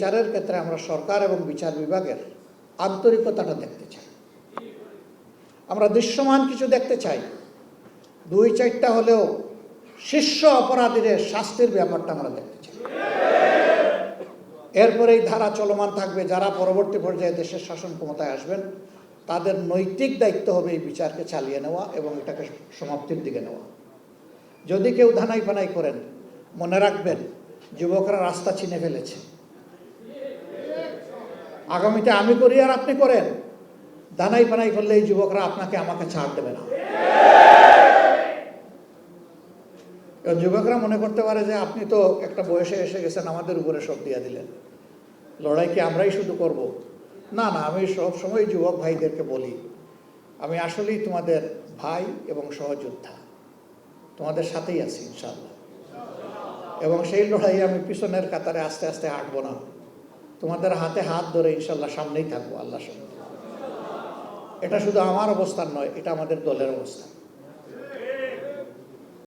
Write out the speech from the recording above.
বিচারের ক্ষেত্রে আমরা সরকার এবং বিচার বিভাগের আন্তরিকতাটা দেখতে চাই। আমরা দৃশ্যমান কিছু দেখতে চাই। দুই চারটা হলেও শীর্ষ অপরাধীদের শাস্তির ব্যাপারটা আমরা দেখতে চাই। এরপরে এই ধারা চলমান থাকবে। যারা পরবর্তী পর্যায়ে দেশের শাসন ক্ষমতায় আসবেন, তাদের নৈতিক দায়িত্ব হবে এই বিচারকে চালিয়ে নেওয়া এবং এটাকে সমাপ্তির দিকে নেওয়া। যদি কেউ ধানাই পানাই করেন, মনে রাখবেন, যুবকরা রাস্তা চিনে ফেলেছে। আগামীতে আমি করি আর আপনি করেন। দানাই পানাই করলে এই যুবকরা আপনাকে আমাকে ছাড় দেবে না। যুবকরা মনে করতে পারে যে আপনি তো একটা বয়সে এসে গেছেন, আমাদের উপরে সব দিয়ে দিলেন। লড়াই কি আমরাই শুধু করব? না না, আমি সব সময় যুবক ভাইদেরকে বলি, আমি আসলেই তোমাদের ভাই এবং সহযোদ্ধা। তোমাদের সাথেই আছি ইনশাল্লাহ এবং সেই লড়াই আমি পিছনের কাতারে আস্তে আস্তে হাঁটবো না। তোমাদের হাতে হাত ধরে ইনশাল্লাহ সামনেই থাকব আল্লাহ সামনে। এটা শুধু আমার অবস্থান নয়, এটা আমাদের দলের অবস্থান।